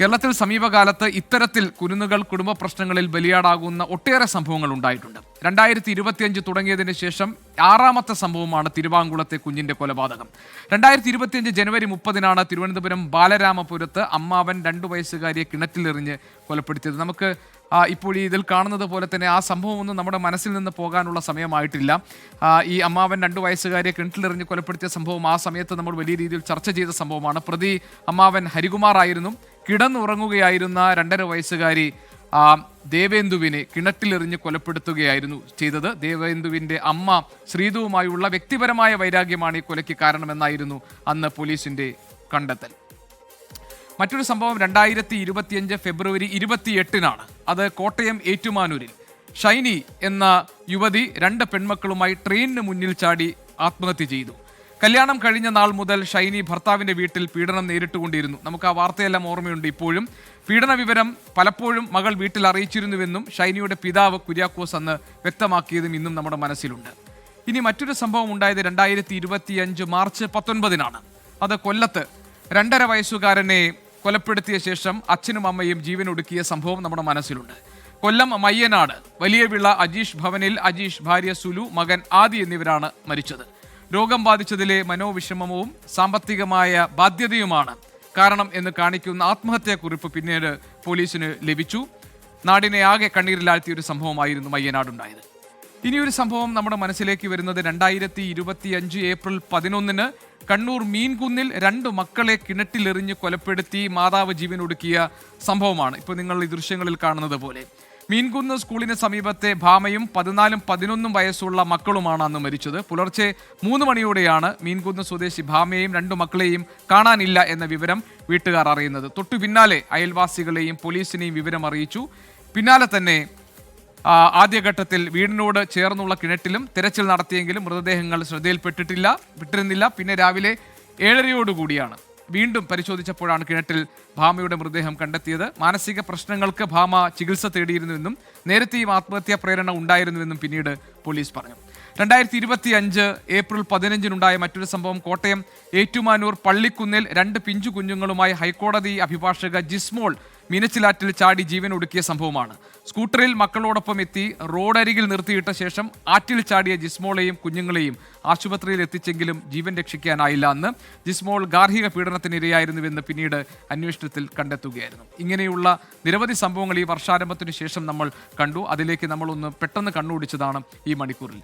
കേരളത്തിൽ സമീപകാലത്ത് ഇത്തരത്തിൽ കുരുന്നുകൾ കുടുംബ പ്രശ്നങ്ങളിൽ ബലിയാടാകുന്ന ഒട്ടേറെ സംഭവങ്ങൾ ഉണ്ടായിട്ടുണ്ട്. രണ്ടായിരത്തി ഇരുപത്തിയഞ്ച് തുടങ്ങിയതിന് ശേഷം ആറാമത്തെ സംഭവമാണ് തിരുവാങ്കുളത്തെ കുഞ്ഞിന്റെ കൊലപാതകം. രണ്ടായിരത്തി ഇരുപത്തിയഞ്ച് ജനുവരി മുപ്പതിനാണ് തിരുവനന്തപുരം ബാലരാമപുരത്ത് അമ്മാവൻ രണ്ടു വയസ്സുകാരിയെ കിണറ്റിലെറിഞ്ഞ് കൊലപ്പെടുത്തിയത്. നമുക്ക് ഇപ്പോൾ ഈ ഇതിൽ കാണുന്നത് പോലെ തന്നെ ആ സംഭവമൊന്നും നമ്മുടെ മനസ്സിൽ നിന്ന് പോകാനുള്ള സമയമായിട്ടില്ല. ഈ അമ്മാവൻ രണ്ടു വയസ്സുകാരിയെ കിണറ്റിലെറിഞ്ഞ് കൊലപ്പെടുത്തിയ സംഭവം ആ സമയത്ത് നമ്മൾ വലിയ രീതിയിൽ ചർച്ച ചെയ്ത സംഭവമാണ്. പ്രതി അമ്മാവൻ ഹരികുമാർ ആയിരുന്നു. കിടന്നുറങ്ങുകയായിരുന്ന രണ്ടര വയസ്സുകാരി ദേവേന്ദുവിനെ കിണറ്റിലെറിഞ്ഞ് കൊലപ്പെടുത്തുകയായിരുന്നു ചെയ്തത്. ദേവേന്ദുവിന്റെ അമ്മ ശ്രീതുവുമായുള്ള വ്യക്തിപരമായ വൈരാഗ്യമാണ് ഈ കൊലയ്ക്ക് കാരണമെന്നായിരുന്നു അന്ന് പോലീസിന്റെ കണ്ടെത്തൽ. മറ്റൊരു സംഭവം രണ്ടായിരത്തി ഇരുപത്തിയഞ്ച് ഫെബ്രുവരി ഇരുപത്തിയെട്ടിനാണ്. അത് കോട്ടയം ഏറ്റുമാനൂരിൽ. ഷൈനി എന്ന യുവതി രണ്ട് പെൺമക്കളുമായി ട്രെയിനിന് മുന്നിൽ ചാടി ആത്മഹത്യ ചെയ്തു. കല്യാണം കഴിഞ്ഞ നാൾ മുതൽ ഷൈനി ഭർത്താവിന്റെ വീട്ടിൽ പീഡനം നേരിട്ടുകൊണ്ടിരുന്നു. നമുക്ക് ആ വാർത്തയെല്ലാം ഓർമ്മയുണ്ട് ഇപ്പോഴും. പീഡന വിവരം പലപ്പോഴും മകൾ വീട്ടിൽ അറിയിച്ചിരുന്നുവെന്നും ഷൈനിയുടെ പിതാവ് കുര്യാക്കോസ് അന്ന് വ്യക്തമാക്കിയതും ഇന്നും നമ്മുടെ മനസ്സിലുണ്ട്. ഇനി മറ്റൊരു സംഭവം ഉണ്ടായത് രണ്ടായിരത്തി ഇരുപത്തിയഞ്ച് മാർച്ച് പത്തൊൻപതിനാണ്. അത് കൊല്ലത്ത് രണ്ടര വയസ്സുകാരനെ കൊലപ്പെടുത്തിയ ശേഷം അച്ഛനും അമ്മയും ജീവൻ ജീവനൊടുക്കിയ സംഭവം നമ്മുടെ മനസ്സിലുണ്ട്. കൊല്ലം മയ്യനാട് വലിയ വിള അജീഷ് ഭവനിൽ അജീഷ് ഭാര്യ സുലു മകൻ ആദി എന്നിവരാണ് മരിച്ചത്. രോഗം ബാധിച്ചതിലെ മനോവിഷമവും സാമ്പത്തികമായ ബാധ്യതയുമാണ്. കാരണം എന്ന് കാണിക്കുന്ന ആത്മഹത്യാക്കുറിപ്പ് പിന്നീട് പോലീസിന് ലഭിച്ചു. നാടിനെ ആകെ കണ്ണീരിലാഴ്ത്തിയ ഒരു സംഭവമായിരുന്നു മയ്യനാടുണ്ടായത്. ഇനിയൊരു സംഭവം നമ്മുടെ മനസ്സിലേക്ക് വരുന്നത് രണ്ടായിരത്തി ഇരുപത്തി അഞ്ച് ഏപ്രിൽ പതിനൊന്നിന് കണ്ണൂർ മീൻകുന്നിൽ രണ്ട് മക്കളെ കിണറ്റിലെറിഞ്ഞ് കൊലപ്പെടുത്തി മാതാവ് ജീവനൊടുക്കിയ സംഭവമാണ്. ഇപ്പോൾ നിങ്ങൾ ഈ ദൃശ്യങ്ങളിൽ കാണുന്നത് പോലെ. മീൻകുന്ന് സ്കൂളിന് സമീപത്തെ ഭാമയും പതിനാലും പതിനൊന്നും വയസ്സുള്ള മക്കളുമാണ് അന്ന് മരിച്ചത്. പുലർച്ചെ മൂന്ന് മണിയോടെയാണ് മീൻകുന്ന് സ്വദേശി ഭാമയെയും രണ്ടു മക്കളെയും കാണാനില്ല എന്ന വിവരം വീട്ടുകാർ അറിയുന്നത്. തൊട്ടു പിന്നാലെ അയൽവാസികളെയും പോലീസിനെയും വിവരം അറിയിച്ചു. പിന്നാലെ തന്നെ ആദ്യഘട്ടത്തിൽ വീടിനോട് ചേർന്നുള്ള കിണറ്റിലും തിരച്ചിൽ നടത്തിയെങ്കിലും മൃതദേഹങ്ങൾ ശ്രദ്ധയിൽപ്പെട്ടിട്ടില്ല വിട്ടിരുന്നില്ല. പിന്നെ രാവിലെ ഏഴരയോടുകൂടിയാണ്. വീണ്ടും പരിശോധിച്ചപ്പോഴാണ് കിണറ്റിൽ ഭാമയുടെ മൃതദേഹം കണ്ടെത്തിയത്. മാനസിക പ്രശ്നങ്ങൾക്ക് ഭാമ ചികിത്സ തേടിയിരുന്നുവെന്നും നേരത്തെയും ആത്മഹത്യാ പ്രേരണ ഉണ്ടായിരുന്നുവെന്നും പിന്നീട് പോലീസ് പറഞ്ഞു. രണ്ടായിരത്തി ഇരുപത്തി അഞ്ച് ഏപ്രിൽ പതിനഞ്ചിനുണ്ടായ മറ്റൊരു സംഭവം കോട്ടയം ഏറ്റുമാനൂർ പള്ളിക്കുന്നിൽ രണ്ട് പിഞ്ചു കുഞ്ഞുങ്ങളുമായി ഹൈക്കോടതി അഭിഭാഷക ജിസ്മോൾ മീനച്ചിലാറ്റിൽ ചാടി ജീവൻ ഒടുക്കിയ സംഭവമാണ്. സ്കൂട്ടറിൽ മക്കളോടൊപ്പം എത്തി റോഡരികിൽ നിർത്തിയിട്ട ശേഷം ആറ്റിൽ ചാടിയ ജിസ്മോളെയും കുഞ്ഞുങ്ങളെയും ആശുപത്രിയിൽ എത്തിച്ചെങ്കിലും ജീവൻ രക്ഷിക്കാനായില്ല എന്ന് ജിസ്മോൾ ഗാർഹിക പീഡനത്തിനിരയായിരുന്നുവെന്ന് പിന്നീട് അന്വേഷണത്തിൽ കണ്ടെത്തുകയായിരുന്നു. ഇങ്ങനെയുള്ള നിരവധി സംഭവങ്ങൾ ഈ വർഷാരംഭത്തിനു ശേഷം നമ്മൾ കണ്ടു. അതിലേക്ക് നമ്മളൊന്ന് പെട്ടെന്ന് കണ്ണുപിടിച്ചതാണ് ഈ മണിക്കൂറിൽ.